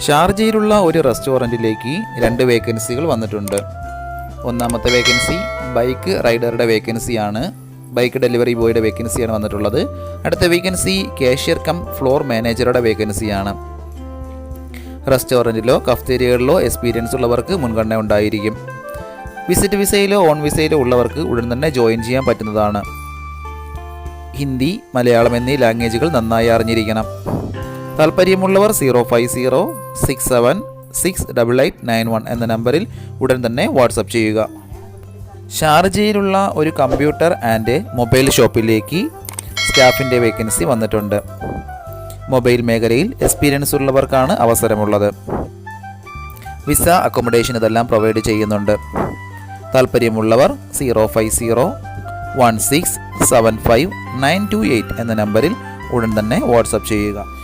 ഷാർജയിലുള്ള ഒരു റെസ്റ്റോറന്റിലേക്ക് രണ്ട് വേക്കൻസികൾ വന്നിട്ടുണ്ട്. ഒന്നാമത്തെ വേക്കൻസി ബൈക്ക് റൈഡറുടെ വേക്കൻസിയാണ്. ബൈക്ക് ഡെലിവറി ബോയുടെ വേക്കൻസിയാണ് വന്നിട്ടുള്ളത്. അടുത്ത വേക്കൻസി കാഷ്യർ കം ഫ്ലോർ മാനേജറുടെ വേക്കൻസിയാണ്. റെസ്റ്റോറന്റിലോ കഫ്തേരിയകളിലോ എക്സ്പീരിയൻസ് ഉള്ളവർക്ക് മുൻഗണന ഉണ്ടായിരിക്കും. വിസിറ്റ് വിസയിലോ ഓൺ വിസയിലോ ഉള്ളവർക്ക് ഉടൻ തന്നെ ജോയിൻ ചെയ്യാൻ പറ്റുന്നതാണ്. ഹിന്ദി മലയാളം എന്നീ ലാംഗ്വേജുകൾ നന്നായി അറിഞ്ഞിരിക്കണം. താല്പര്യമുള്ളവർ zero five zero six seven six double eight nine one എന്ന നമ്പറിൽ ഉടൻ തന്നെ വാട്സപ്പ് ചെയ്യുക. ഷാർജയിലുള്ള ഒരു കമ്പ്യൂട്ടർ ആൻഡ് മൊബൈൽ ഷോപ്പിലേക്ക് സ്റ്റാഫിന്റെ വേക്കൻസി വന്നിട്ടുണ്ട്. മൊബൈൽ മേഖലയിൽ എക്സ്പീരിയൻസ് ഉള്ളവർക്കാണ് അവസരമുള്ളത്. വിസ അക്കോമഡേഷൻ ഇതെല്ലാം പ്രൊവൈഡ് ചെയ്യുന്നുണ്ട്. താല്പര്യമുള്ളവർ zero five zero one six seven five nine two eight എന്ന നമ്പറിൽ ഉടൻ തന്നെ വാട്സപ്പ് ചെയ്യുക.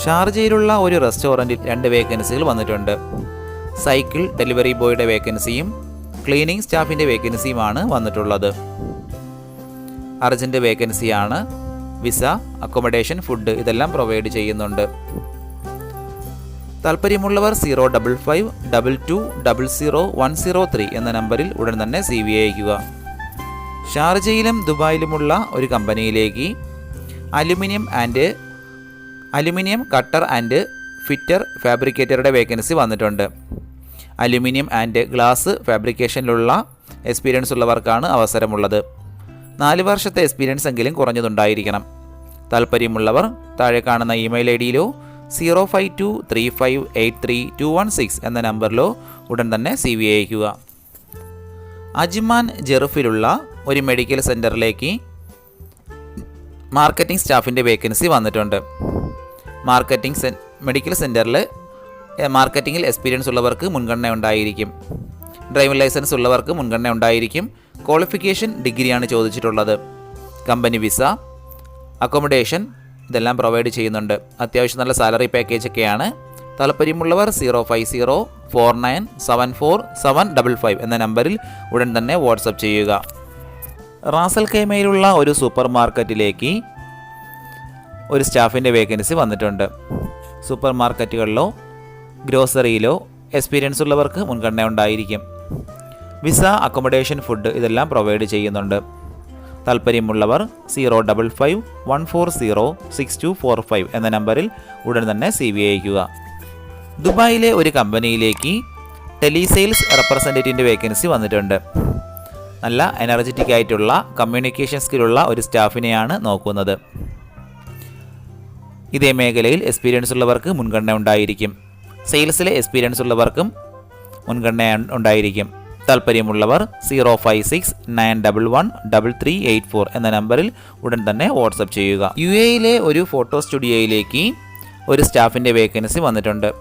ഷാർജയിലുള്ള ഒരു റെസ്റ്റോറന്റിൽ രണ്ട് വേക്കൻസികൾ വന്നിട്ടുണ്ട്. സൈക്കിൾ ഡെലിവറി ബോയുടെ വേക്കൻസിയും ക്ലീനിങ് സ്റ്റാഫിന്റെ വേക്കൻസിയുമാണ് വന്നിട്ടുള്ളത്. അർജന്റ് വേക്കൻസിയാണ് വിസ അക്കോമഡേഷൻ ഫുഡ് ഇതെല്ലാം പ്രൊവൈഡ് ചെയ്യുന്നുണ്ട്. താല്പര്യമുള്ളവർ zero double five double two double zero one zero three എന്ന നമ്പറിൽ ഉടൻ തന്നെ സി വി അയക്കുക ഷാർജയിലും ദുബായിലുമുള്ള ഒരു കമ്പനിയിലേക്ക് aluminium and aluminium cutter and fitter ഫാബ്രിക്കേറ്ററുടെ vacancy വന്നിട്ടുണ്ട്. അലുമിനിയം ആൻഡ് ഗ്ലാസ് ഫാബ്രിക്കേഷനിലുള്ള എക്സ്പീരിയൻസ് ഉള്ളവർക്കാണ് അവസരമുള്ളത്. നാല് വർഷത്തെ എക്സ്പീരിയൻസ് എങ്കിലും കുറഞ്ഞതുണ്ടായിരിക്കണം. താല്പര്യമുള്ളവർ താഴെ കാണുന്ന email I ഡിയിലോ zero five two three five eight three two one six എന്ന നമ്പറിലോ ഉടൻ തന്നെ സി വി അയക്കുക അജ്മാൻ ജെറുഫിലുള്ള ഒരു മെഡിക്കൽ സെന്ററിലേക്ക് മാർക്കറ്റിംഗ് സ്റ്റാഫിന്റെ വേക്കൻസി വന്നിട്ടുണ്ട്. മാർക്കറ്റിംഗ് സെൻ മെഡിക്കൽ സെന്ററിൽ മാർക്കറ്റിങ്ങിൽ എക്സ്പീരിയൻസ് ഉള്ളവർക്ക് മുൻഗണന ഉണ്ടായിരിക്കും. ഡ്രൈവിംഗ് ലൈസൻസ് ഉള്ളവർക്ക് മുൻഗണന ഉണ്ടായിരിക്കും. ക്വാളിഫിക്കേഷൻ ഡിഗ്രിയാണ് ചോദിച്ചിട്ടുള്ളത്. കമ്പനി വിസ അക്കോമഡേഷൻ ഇതെല്ലാം പ്രൊവൈഡ് ചെയ്യുന്നുണ്ട്. അത്യാവശ്യം നല്ല സാലറി പാക്കേജ് ഒക്കെയാണ്. താല്പര്യമുള്ളവർ zero five zero four nine seven four seven double five എന്ന നമ്പറിൽ ഉടൻ തന്നെ വാട്സപ്പ് ചെയ്യുക. റാസൽ കേമയിലുള്ള ഒരു സൂപ്പർ മാർക്കറ്റിലേക്ക് ഒരു സ്റ്റാഫിന്റെ വേക്കൻസി വന്നിട്ടുണ്ട്. സൂപ്പർ മാർക്കറ്റുകളിലോ ഗ്രോസറിയിലോ എക്സ്പീരിയൻസ് ഉള്ളവർക്ക് മുൻഗണന ഉണ്ടായിരിക്കും വിസ അക്കോമഡേഷൻ ഫുഡ് ഇതെല്ലാം പ്രൊവൈഡ് ചെയ്യുന്നുണ്ട്. താല്പര്യമുള്ളവർ zero double five one four zero six two four five എന്ന നമ്പറിൽ ഉടൻ തന്നെ സി വി അയക്കുക ദുബായിലെ ഒരു കമ്പനിയിലേക്ക് ടെലിസെയിൽസ് റെപ്രസെന്റേറ്റീവിന്റെ വേക്കൻസി വന്നിട്ടുണ്ട്. നല്ല എനർജറ്റിക് ആയിട്ടുള്ള കമ്മ്യൂണിക്കേഷൻ സ്കില്ലുള്ള ഒരു സ്റ്റാഫിനെയാണ് നോക്കുന്നത്. ഇതേ മേഖലയിൽ എക്സ്പീരിയൻസ് ഉള്ളവർക്ക് മുൻഗണന ഉണ്ടായിരിക്കും. സെയിൽസിലെ എക്സ്പീരിയൻസ് ഉള്ളവർക്കും മുൻഗണന ഉണ്ടായിരിക്കും. താല്പര്യമുള്ളവർ zero five six nine double one double three eight four എന്ന നമ്പറിൽ ഉടൻ തന്നെ വാട്സപ്പ് ചെയ്യുക. യു എയിലെ ഒരു ഫോട്ടോ സ്റ്റുഡിയോയിലേക്ക് ഒരു സ്റ്റാഫിന്റെ വേക്കൻസി വന്നിട്ടുണ്ട്.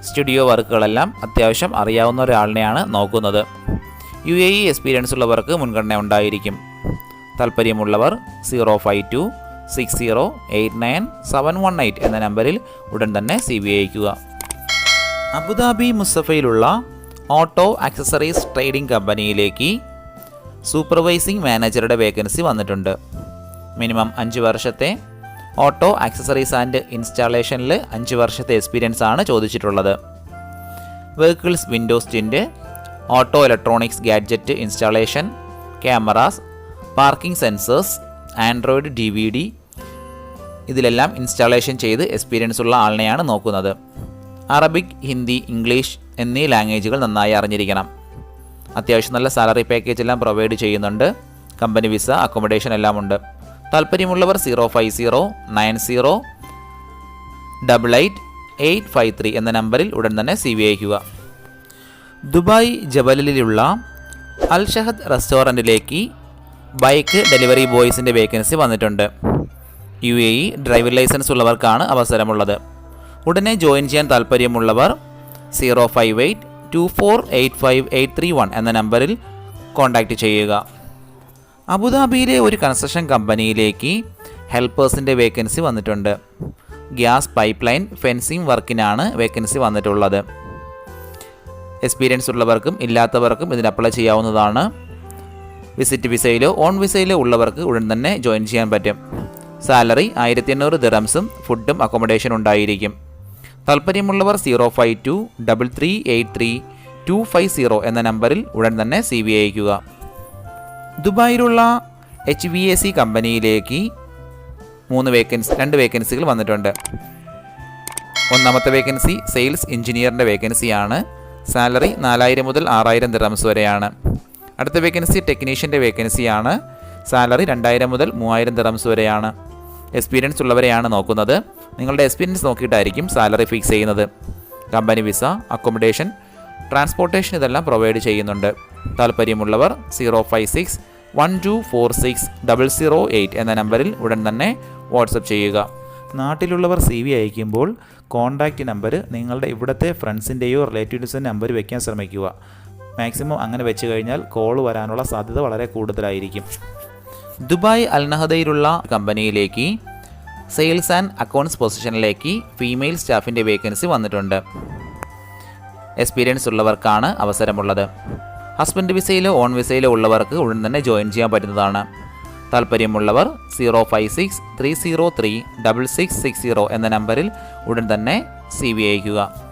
സ്റ്റുഡിയോ വർക്കുകളെല്ലാം അത്യാവശ്യം അറിയാവുന്ന ഒരാളിനെയാണ് നോക്കുന്നത്. യു എ ഇ എക്സ്പീരിയൻസ് ഉള്ളവർക്ക് മുൻഗണന ഉണ്ടായിരിക്കും. താല്പര്യമുള്ളവർ zero five two six zero eight nine seven one eight എന്ന നമ്പറിൽ ഉടൻ തന്നെ സി ബി അയക്കുക അബുദാബി മുസഫയിലുള്ള ഓട്ടോ ആക്സസറീസ് ട്രേഡിംഗ് കമ്പനിയിലേക്ക് സൂപ്പർവൈസിംഗ് മാനേജറുടെ വേക്കൻസി വന്നിട്ടുണ്ട്. മിനിമം അഞ്ച് വർഷത്തെ ഓട്ടോ ആക്സസറീസ് ആൻഡ് ഇൻസ്റ്റാളേഷനിൽ അഞ്ച് വർഷത്തെ എക്സ്പീരിയൻസ് ആണ് ചോദിച്ചിട്ടുള്ളത്. Vehicles windows tint auto electronics gadget installation cameras parking sensors android D V D ഇതിലെല്ലാം ഇൻസ്റ്റാളേഷൻ ചെയ്ത് എക്സ്പീരിയൻസ് ഉള്ള ആളിനെയാണ് നോക്കുന്നത്. അറബിക് ഹിന്ദി ഇംഗ്ലീഷ് എന്നീ ലാംഗ്വേജുകൾ നന്നായി അറിഞ്ഞിരിക്കണം. അത്യാവശ്യം നല്ല സാലറി പാക്കേജ് എല്ലാം പ്രൊവൈഡ് ചെയ്യുന്നുണ്ട്. കമ്പനി വിസ അക്കോമഡേഷൻ എല്ലാം ഉണ്ട്. താല്പര്യമുള്ളവർ zero five zero nine zero double eight eight five three എന്ന നമ്പറിൽ ഉടൻ തന്നെ സി വി അയക്കുക ദുബായ് ജബലിലുള്ള അൽ ഷഹദ് റെസ്റ്റോറന്റിലേക്ക് ബൈക്ക് ഡെലിവറി ബോയ്സിന്റെ വേക്കൻസി വന്നിട്ടുണ്ട്. U A E driving licence ഉള്ളവർക്കാണ് അവസരമുള്ളത്. ഉടനെ ജോയിൻ ചെയ്യാൻ താല്പര്യമുള്ളവർ zero five eight two four eight five eight three one എന്ന നമ്പറിൽ കോൺടാക്റ്റ് ചെയ്യുക. അബുദാബിയിലെ ഒരു കൺസ്ട്രക്ഷൻ കമ്പനിയിലേക്ക് ഹെൽപ്പേഴ്സിന്റെ വേക്കൻസി വന്നിട്ടുണ്ട്. ഗ്യാസ് പൈപ്പ് ലൈൻ ഫെൻസിങ് വർക്കിനാണ് വേക്കൻസി വന്നിട്ടുള്ളത്. എക്സ്പീരിയൻസ് ഉള്ളവർക്കും ഇല്ലാത്തവർക്കും ഇതിന് അപ്ലൈ ചെയ്യാവുന്നതാണ്. വിസിറ്റ് വിസയിലോ ഓൺ വിസയിലോ ഉള്ളവർക്ക് ഉടൻ തന്നെ ജോയിൻ ചെയ്യാൻ പറ്റും. സാലറി ആയിരത്തി എണ്ണൂറ് ദിറംസും ഫുഡും അക്കോമഡേഷൻ ഉണ്ടായിരിക്കും. താല്പര്യമുള്ളവർ zero five two double three eight three two five zero എന്ന നമ്പറിൽ ഉടൻ തന്നെ സി വി അയക്കുക ദുബായിലുള്ള എച്ച് വി എ സി കമ്പനിയിലേക്ക് മൂന്ന് വേക്കൻസി രണ്ട് വേക്കൻസികൾ വന്നിട്ടുണ്ട്. ഒന്നാമത്തെ വേക്കൻസി സെയിൽസ് എഞ്ചിനീയറിന്റെ വേക്കൻസിയാണ് സാലറി നാലായിരം മുതൽ ആറായിരം ദിറംസ് വരെയാണ്. അടുത്ത വേക്കൻസി ടെക്നീഷ്യന്റെ വേക്കൻസിയാണ് സാലറി രണ്ടായിരം മുതൽ മൂവായിരം ദിറംസ് വരെയാണ്. എക്സ്പീരിയൻസ് ഉള്ളവരെയാണ് നോക്കുന്നത്. നിങ്ങളുടെ എക്സ്പീരിയൻസ് നോക്കിയിട്ടായിരിക്കും സാലറി ഫിക്സ് ചെയ്യുന്നത്. കമ്പനി വിസ അക്കോമഡേഷൻ ട്രാൻസ്പോർട്ടേഷൻ ഇതെല്ലാം പ്രൊവൈഡ് ചെയ്യുന്നുണ്ട്. താല്പര്യമുള്ളവർ zero five six one two four six double zero eight എന്ന നമ്പറിൽ ഉടൻ തന്നെ വാട്സപ്പ് ചെയ്യുക. നാട്ടിലുള്ളവർ സി വി അയക്കുമ്പോൾ കോൺടാക്റ്റ് നമ്പർ നിങ്ങളുടെ ഇവിടുത്തെ ഫ്രണ്ട്സിന്റെയോ റിലേറ്റീവ്സിന്റെ നമ്പർ വയ്ക്കാൻ ശ്രമിക്കുക. മാക്സിമം അങ്ങനെ വെച്ച് കഴിഞ്ഞാൽ കോൾ വരാനുള്ള സാധ്യത വളരെ കൂടുതലായിരിക്കും. ദുബായ് അൽനഹദയിലുള്ള കമ്പനിയിലേക്ക് സെയിൽസ് ആൻഡ് അക്കൗണ്ട്സ് പൊസിഷനിലേക്ക് ഫീമെയിൽ സ്റ്റാഫിന്റെ വേക്കൻസി വന്നിട്ടുണ്ട്. എക്സ്പീരിയൻസ് ഉള്ളവർക്കാണ് അവസരമുള്ളത്. ഹസ്ബൻഡ് വിസയിലോ ഓൺ വിസയിലോ ഉള്ളവർക്ക് ഉടൻ തന്നെ ജോയിൻ ചെയ്യാൻ പറ്റുന്നതാണ്. താല്പര്യമുള്ളവർ zero five six three zero three double six six zero എന്ന നമ്പറിൽ ഉടൻ തന്നെ സി വി അയക്കുക